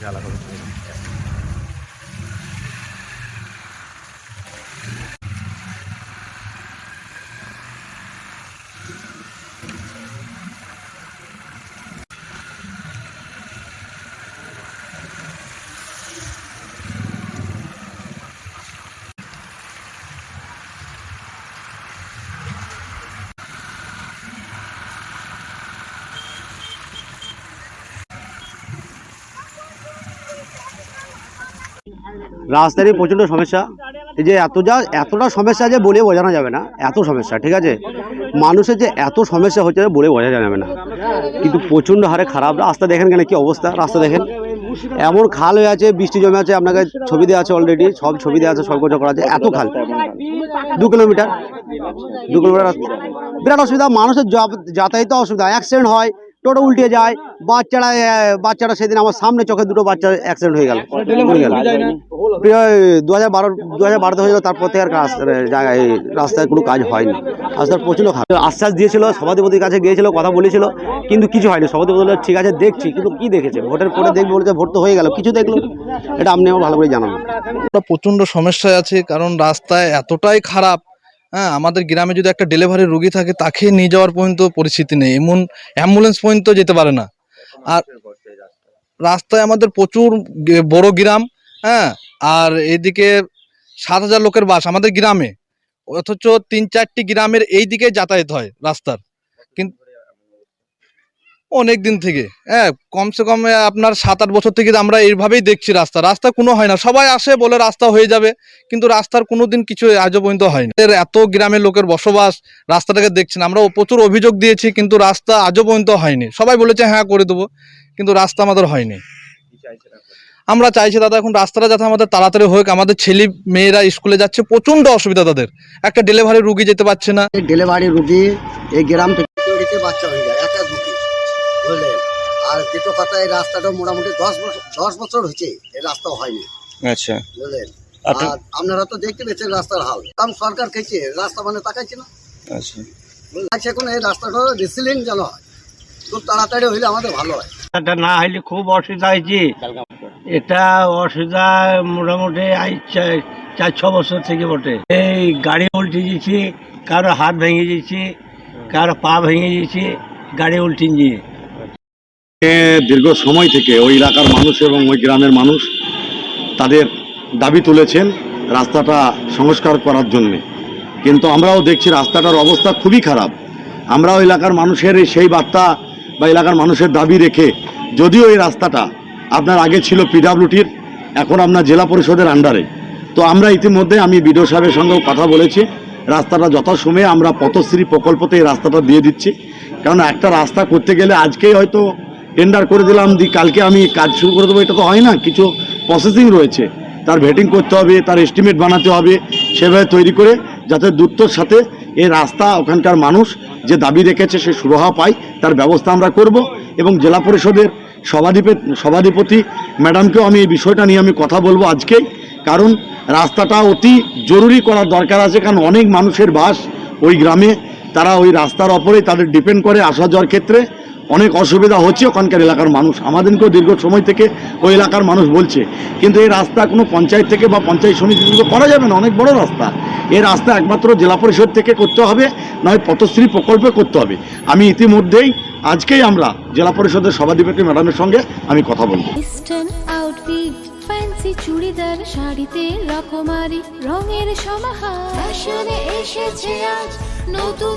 Ya la conocí. রাস্তারই প্রচণ্ড সমস্যা। এই যে এত যা, এতটা সমস্যা যে বলে বোঝানো যাবে না। এত সমস্যা, ঠিক আছে? মানুষের যে এত সমস্যা হচ্ছে বলে বোঝা যাবে না। কিন্তু প্রচণ্ড হারে খারাপ রাস্তা দেখেন কেন? কি অবস্থা? রাস্তা দেখেন। এমন খাল হয়ে আছে, বৃষ্টি জমে আছে, আপনাকে ছবি দেওয়া আছে অলরেডি সব ছবি দেওয়া আছে, সব কিছু করা আছে। এত খাল। দু কিলোমিটার। দু কিলোমিটার। বিরাট অসুবিধা, মানুষের যাতায়াতে অসুবিধা। অ্যাক্সিডেন্ট হয়, টোটো উল্টে যায়, বাচ্চারা বাচ্চারা সেদিন আমার সামনে চোখে দুটো বাচ্চা অ্যাক্সিডেন্ট হয়ে গেল। দু হাজার বারো দু হাজার বারোতে তারপর থেকে আর কাজ- জায়গায় রাস্তায় কোনো কাজ হয়নি। রাস্তার প্রচুর খারাপ আশ্বাস কাছে গিয়েছিল, কথা কিন্তু কিছু হয়নি। ঠিক আছে, দেখছি, কিন্তু দেখেছে? ভোটের পরে দেখবে ভোট তো হয়ে কিছু দেখল? এটা আমরা প্রচণ্ড সমস্যায় আছে, কারণ রাস্তায় এতটাই খারাপ হ্যাঁ আমাদের গ্রামে যদি একটা ডেলিভারি রুগী থাকে, তাকে নিয়ে যাওয়ার পর্যন্ত পরিস্থিতি নেই। এমন অ্যাম্বুলেন্স পর্যন্ত যেতে পারে না। আর রাস্তায় আমাদের প্রচুর বড় গ্রাম হ্যাঁ আর এদিকে সাত হাজার লোকের বাস আমাদের গ্রামে। অথচ তিন চারটি গ্রামের এই দিকে যাতায়াত হয় রাস্তার। কিন্তু অনেক দিন থেকে। হ্যাঁ কমসে কম আপনার সাত আট বছর থেকে আমরা এইভাবেই দেখছি রাস্তা। রাস্তা কোনো হয় না। সবাই আসে বলে রাস্তা হয়ে যাবে, কিন্তু রাস্তার কোনো দিন কিছু আজও পর্যন্ত হয়নি এর এত গ্রামের লোকের বসবাস, রাস্তাটাকে দেখছেন। আমরা প্রচুর অভিযোগ দিয়েছি, কিন্তু রাস্তা আজও পর্যন্ত হয়নি। সবাই বলেছে হ্যাঁ করে দেবো। কিন্তু রাস্তা আমাদের হয়নি। আমরা চাইছি দাদা এখন রাস্তাটা যাতে আমাদের তাড়াতাড়ি হোক। আমাদের ছেলে মেয়েরা স্কুলে যাচ্ছে প্রচণ্ড অসুবিধা তাদের। একটা ডেলিভারি রুগী যেতে পারছে না। ডেলিভারি রুগী এই গ্রাম থেকে বাচ্চা হয়ে যায় একটা রুগী বুঝলেন আর দ্বিতীয় কথা এই রাস্তাটা মোটামুটি দশ বছর দশ বছর হয়েছে এই রাস্তা হয়নি আচ্ছা। বুঝলেন আর আপনারা তো দেখতে পেয়েছেন রাস্তার হাল। কারণ সরকার খেয়েছে রাস্তা মানে তাকাইছে না। আচ্ছা। বুঝলেন এখন এই রাস্তাটা রিসিলিং যেন হয় খুব তাড়াতাড়ি হইলে আমাদের ভালো হয়। না হইলে খুব অসুবিধা হয়েছে। এটা অসুবিধা মোটামুটি চার ছ বছর থেকে বটে। এই গাড়ি উল্টে দিয়েছি, কারও হাত ভেঙে দিয়েছি, কারও পা ভেঙে দিয়েছি, গাড়ি উল্টে দিয়ে দীর্ঘ সময় থেকে ওই এলাকার মানুষ এবং ওই গ্রামের মানুষ তাদের দাবি তুলেছেন রাস্তাটা সংস্কার করার জন্যে। কিন্তু আমরাও দেখছি রাস্তাটার অবস্থা খুবই খারাপ। আমরাও এলাকার মানুষের সেই বার্তা বা এলাকার মানুষের দাবি রেখে যদিও এই রাস্তাটা আপনার আগে ছিল পিডাব্লিউটির এখন আপনার জেলা পরিষদের আন্ডারে তো আমরা ইতিমধ্যে আমি বিডিও সাহেবের সঙ্গেও কথা বলেছি। রাস্তাটা যথাসময়ে আমরা পথশ্রী প্রকল্পতে এই রাস্তাটা দিয়ে দিচ্ছি। কারণ একটা রাস্তা করতে গেলে আজকেই হয়তো টেন্ডার করে দিলাম, দি কালকে আমি কাজ শুরু করে দেবো, এটা তো হয় না, কিছু প্রসেসিং রয়েছে। তার ভেটিং করতে হবে, তার এস্টিমেট বানাতে হবে, সেভাবে তৈরি করে যাতে দ্রুতর সাথে এই রাস্তা, ওখানকার মানুষ যে দাবি রেখেছে সে সুরাহা পায়, তার ব্যবস্থা আমরা করব এবং জেলা পরিষদের সভাধিপতি সভাধিপতি ম্যাডামকেও আমি এই বিষয়টা নিয়ে আমি কথা বলব আজকেই। কারণ রাস্তাটা অতি জরুরি করার দরকার আছে, কারণ অনেক মানুষের বাস ওই গ্রামে, তারা ওই রাস্তার ওপরেই তাদের ডিপেন্ড করে আসা যাওয়ার ক্ষেত্রে। অনেক অসুবিধা হচ্ছে ওখানকার এলাকার মানুষ। আমাদেরকেও দীর্ঘ সময় থেকে ওই এলাকার মানুষ বলছে। কিন্তু এই রাস্তা কোনো পঞ্চায়েত থেকে বা পঞ্চায়েত সমিতি থেকে করা যাবে না, অনেক বড় রাস্তা। এই রাস্তা একমাত্র জেলা পরিষদ থেকে করতে হবে, নয় পথশ্রী প্রকল্পে করতে হবে। আমি ইতিমধ্যেই, আজকেই আমরা জেলা পরিষদের সভাধিপতি ম্যাডামের সঙ্গে আমি কথা বলব। চুড়িদার, শাড়িতে রকমারি, রঙের সমাহার। এসেছে আজ নতুন